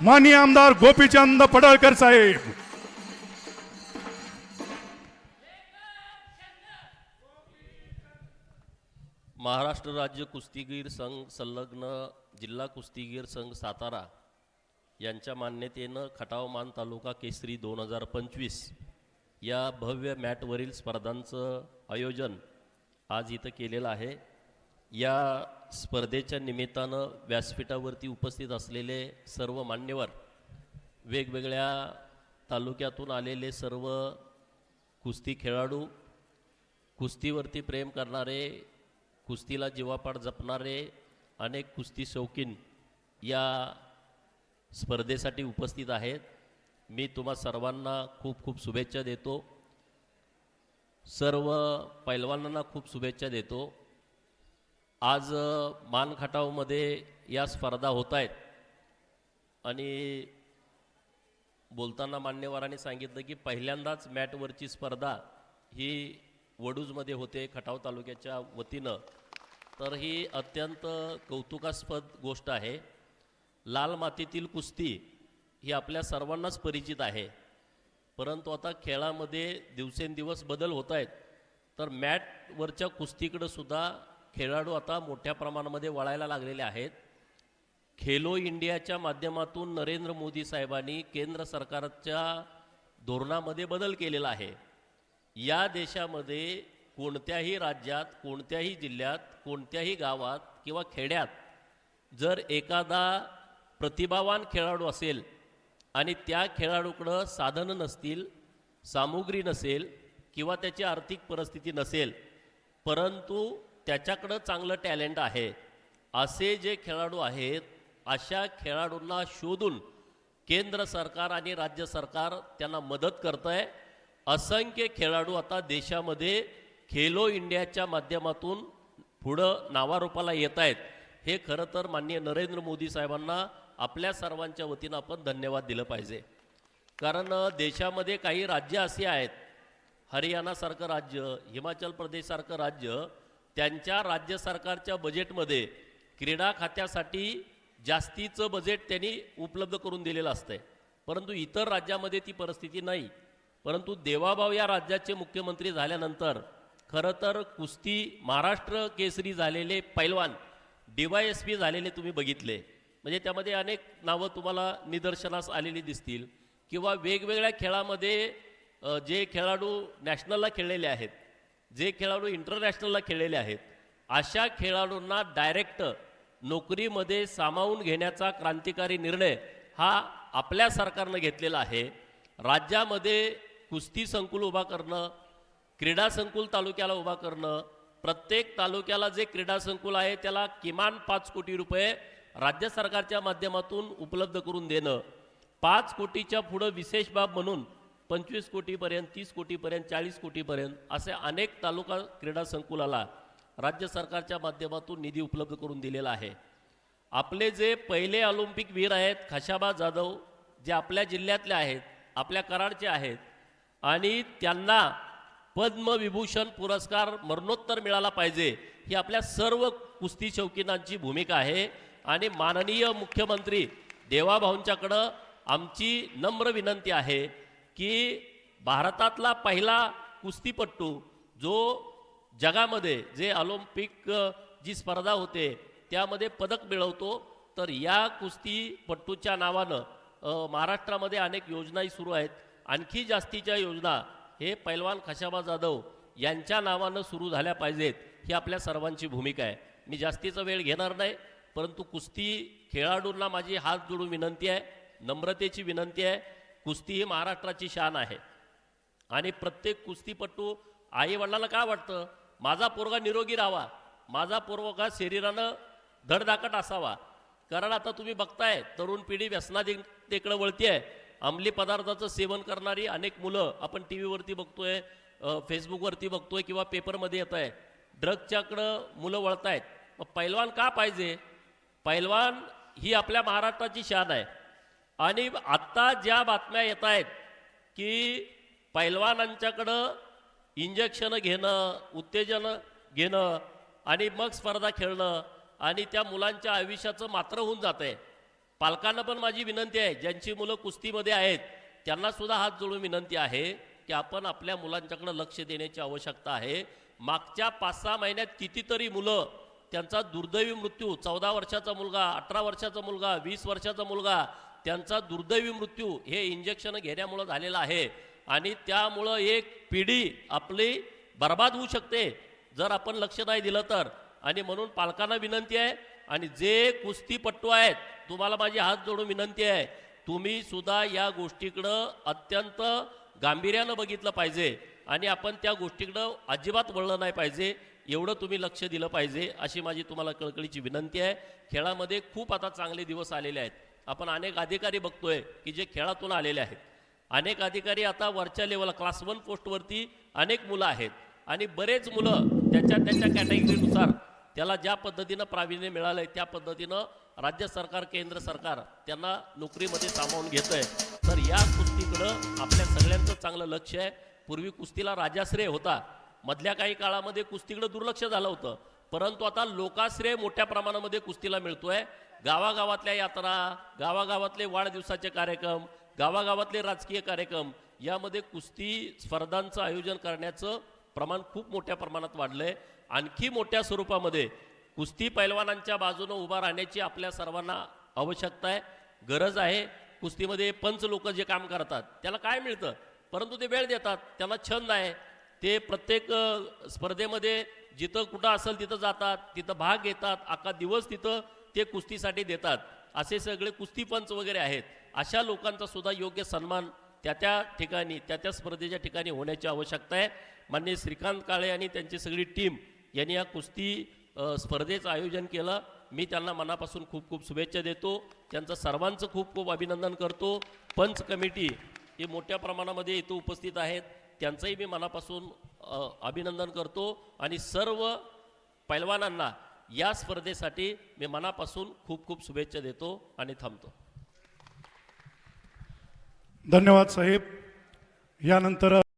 माननीय आमदार गोपीचंद पडळकर साहेब. महाराष्ट्र राज्य कुस्तीगीर संघ संलग्न जिल्हा कुस्तीगीर संघ सातारा यांच्या मान्यतेनं खटावमान तालुका केसरी दोन हजार पंचवीस या भव्य मॅटवरील स्पर्धांचं आयोजन आज इथं केलेलं आहे. या स्पर्धेच्या निमित्तानं व्यासपीठावरती उपस्थित असलेले सर्व मान्यवर वेगवेगळ्या तालुक्यातून आलेले सर्व कुस्ती खेळाडू कुस्तीवरती प्रेम करणारे कुस्तीला जीवापाड जपणारे अनेक कुस्ती शौकीन या स्पर्धेसाठी उपस्थित आहेत. मी तुम्हा सर्वांना खूप खूप शुभेच्छा देतो. सर्व पैलवानांना खूप शुभेच्छा देतो. आज मानखटावमध्ये या स्पर्धा होत आहेत आणि बोलताना मान्यवरांनी सांगितलं की पहिल्यांदाच मॅटवरची स्पर्धा ही वडूजमध्ये होते खटाव तालुक्याच्या वतीनं. तर ही अत्यंत कौतुकास्पद गोष्ट आहे. लाल मातीतील कुस्ती ही आपल्या सर्वांनाच परिचित आहे. परंतु आता खेळामध्ये दिवसेंदिवस बदल होत आहेत तर मॅटवरच्या कुस्तीकडं सुद्धा खेळाडू आता मोठ्या प्रमाणामध्ये वळायला लागलेले आहेत. खेलो इंडियाच्या माध्यमातून नरेंद्र मोदी साहेबांनी केंद्र सरकारच्या धोरणामध्ये बदल केलेला आहे. या देशामध्ये कोणत्याही राज्यात कोणत्याही जिल्ह्यात कोणत्याही गावात किंवा खेड्यात जर एखादा प्रतिभावान खेळाडू असेल आणि त्या खेळाडूकडं साधनं नसतील सामुग्री नसेल किंवा त्याची आर्थिक परिस्थिती नसेल परंतु त्याच्याकडं चांगलं टॅलेंट आहे. असे जे खेळाडू आहेत अशा खेळाडूंना शोधून केंद्र सरकार आणि राज्य सरकार त्यांना मदत करतं आहे असंख्य खेळाडू आता देशामध्ये खेलो इंडियाच्या माध्यमातून पुढं नावारूपाला येत आहेत हे खरं तर माननीय नरेंद्र मोदी साहेबांना आपल्या सर्वांच्या वतीनं आपण धन्यवाद दिलं पाहिजे. कारण देशामध्ये काही राज्य असे आहेत. हरियाणासारखं राज्य हिमाचल प्रदेशसारखं राज्य त्यांच्या राज्य सरकारच्या बजेटमध्ये क्रीडा खात्यासाठी जास्तीचं बजेट त्यांनी उपलब्ध करून दिलेलं असतंय. परंतु इतर राज्यामध्ये ती परिस्थिती नाही. परंतु देवाभाव या राज्याचे मुख्यमंत्री झाल्यानंतर खरं तर कुस्ती महाराष्ट्र केसरी झालेले पैलवान डी वाय एस पी झालेले तुम्ही बघितले. म्हणजे त्यामध्ये अनेक नावं तुम्हाला निदर्शनास आलेली दिसतील. किंवा वेगवेगळ्या खेळामध्ये जे खेळाडू नॅशनलला खेळलेले आहेत जे खेळाडू इंटरनॅशनलला खेळलेले आहेत अशा खेळाडूंना डायरेक्ट नोकरीमध्ये सामावून घेण्याचा क्रांतिकारी निर्णय हा आपल्या सरकारनं घेतलेला आहे. राज्यामध्ये कुस्ती संकुल उभा करणं क्रीडा संकुल तालुक्याला उभा करणं प्रत्येक तालुक्याला जे क्रीडा संकुल आहे त्याला किमान पाच कोटी रुपये राज्य सरकारच्या माध्यमातून उपलब्ध करून देणं पाच कोटीच्या पुढं विशेष बाब म्हणून पंचवीस कोटीपर्यंत तीस कोटीपर्यंत चाळीस कोटीपर्यंत असे अनेक तालुका क्रीडा संकुलाला राज्य सरकारच्या माध्यमातून निधी उपलब्ध करून दिलेला आहे. आपले जे पहिले ऑलिम्पिक वीर आहेत खशाबा जाधव जे आपल्या जिल्ह्यातले आहेत आपल्या कराडचे आहेत आणि त्यांना पद्मविभूषण पुरस्कार मरणोत्तर मिळाला पाहिजे ही आपल्या सर्व कुस्ती शौकीनांची भूमिका आहे. आणि माननीय मुख्यमंत्री देवाभाऊंच्याकडं आमची नम्र विनंती आहे की भारतातला पहिला कुस्तीपट्टू जो जगामध्ये जे ऑलिम्पिक जी स्पर्धा होते त्यामध्ये पदक मिळवतो तर या कुस्तीपट्टूच्या नावानं महाराष्ट्रामध्ये अनेक योजनाही सुरू आहेत. आणखी जास्तीच्या योजना हे पैलवान खशाबा जाधव यांच्या नावानं सुरू झाल्या पाहिजेत ही आपल्या सर्वांची भूमिका आहे. मी जास्तीचा वेळ घेणार नाही परंतु कुस्ती खेळाडूंना माझी हात जोडून विनंती आहे नम्रतेची विनंती आहे. कुस्ती ही महाराष्ट्राची शान आहे. आणि प्रत्येक कुस्तीपटू आई वडिलांना काय वाटतं? माझा पोरगा निरोगी राहावा. माझा पोरगा शरीरानं धडधाकट असावा. कारण आता तुम्ही बघताय तरुण पिढी व्यसनाधिकतेकडे आहे अंमली पदार्थाचं सेवन करणारी अनेक मुलं आपण टी व्हीवरती बघतोय फेसबुकवरती बघतोय किंवा पेपरमध्ये येत आहे ड्रगच्याकडं मुलं वळतायत. मग पैलवान का पाहिजे? पैलवान ही आपल्या महाराष्ट्राची शान आहे. आणि आत्ता ज्या बातम्या येत आहेत की पैलवानांच्याकडं इंजेक्शनं घेणं उत्तेजन घेणं आणि मग स्पर्धा खेळणं आणि त्या मुलांच्या आयुष्याचं मात्र होऊन जात आहे पालकांना पण माझी विनंती आहे ज्यांची मुलं कुस्तीमध्ये आहेत त्यांनासुद्धा हात जोडून विनंती आहे की आपण आपल्या मुलांच्याकडं लक्ष देण्याची आवश्यकता आहे. मागच्या पाच सहा महिन्यात कितीतरी मुलं त्यांचा दुर्दैवी मृत्यू चौदा वर्षाचा मुलगा अठरा वर्षाचा मुलगा वीस वर्षाचा मुलगा त्यांचा दुर्दैवी मृत्यू हे इंजेक्शन घेण्यामुळं झालेला आहे. आणि त्यामुळं एक पिढी आपली बर्बाद होऊ शकते जर आपण लक्ष नाही दिलं तर. आणि म्हणून पालकांना विनंती आहे आणि जे कुस्तीपट्टू आहेत तुम्हाला माझी हात जोडून विनंती आहे तुम्ही सुद्धा या गोष्टीकडं अत्यंत गांभीर्यानं बघितलं पाहिजे. आणि आपण त्या गोष्टीकडं अजिबात वळलं नाही पाहिजे एवढं तुम्ही लक्ष दिलं पाहिजे अशी माझी तुम्हाला कळकळीची विनंती आहे. खेळामध्ये खूप आता चांगले दिवस आलेले आहेत. आपण अनेक अधिकारी बघतोय की जे खेळातून आलेले आहेत. अनेक अधिकारी आता वरच्या लेवलला क्लास वन पोस्टवरती अनेक मुलं आहेत. आणि बरेच मुलं त्याच्या त्याच्या कॅटेगरीनुसार त्याला ज्या पद्धतीनं प्रावीण्य मिळालं आहे त्या पद्धतीनं राज्य सरकार केंद्र सरकार त्यांना नोकरीमध्ये सामावून घेतं आहे तर या कुस्तीकडं आपल्या सगळ्यांचं चांगलं लक्ष आहे. पूर्वी कुस्तीला राजाश्रय होता. मधल्या काही काळामध्ये कुस्तीकडं दुर्लक्ष झालं होतं. परंतु आता लोकाश्रय मोठ्या प्रमाणामध्ये कुस्तीला मिळतोय. गावागावातल्या यात्रा गावागावातले वाढदिवसाचे कार्यक्रम गावागावातले राजकीय कार्यक्रम यामध्ये कुस्ती स्पर्धांचं आयोजन करण्याचं प्रमाण खूप मोठ्या प्रमाणात वाढलं आहे आणखी मोठ्या स्वरूपामध्ये कुस्ती पैलवानांच्या बाजूनं उभा राहण्याची आपल्या सर्वांना आवश्यकता आहे गरज आहे. कुस्तीमध्ये पंच लोक जे काम करतात त्याला काय मिळतं? परंतु ते वेळ देतात त्यांना छंद आहे. ते प्रत्येक स्पर्धेमध्ये जिथं कुठं असेल तिथं जातात तिथं भाग घेतात अख्खा दिवस तिथं ते कुस्तीसाठी देतात. असे सगळे कुस्तीपंच वगैरे आहेत. अशा लोकांचा सुद्धा योग्य सन्मान त्या त्या ठिकाणी त्या त्या स्पर्धेच्या ठिकाणी होण्याची आवश्यकता आहे. माननीय श्रीकांत काळे आणि त्यांची सगळी टीम यांनी या कुस्ती स्पर्धेचं आयोजन केलं. मी त्यांना मनापासून खूप खूप शुभेच्छा देतो. त्यांचं सर्वांचं खूप खूप अभिनंदन करतो. पंच कमिटी ही मोठ्या प्रमाणामध्ये इथं उपस्थित आहेत. त्यांचंही मी मनापासून अभिनंदन करतो. आणि सर्व पैलवानांना या स्पर्धेसाठी मी मनापासून खूप खूप शुभेच्छा देतो आणि थांबतो. धन्यवाद साहेब. यानंतर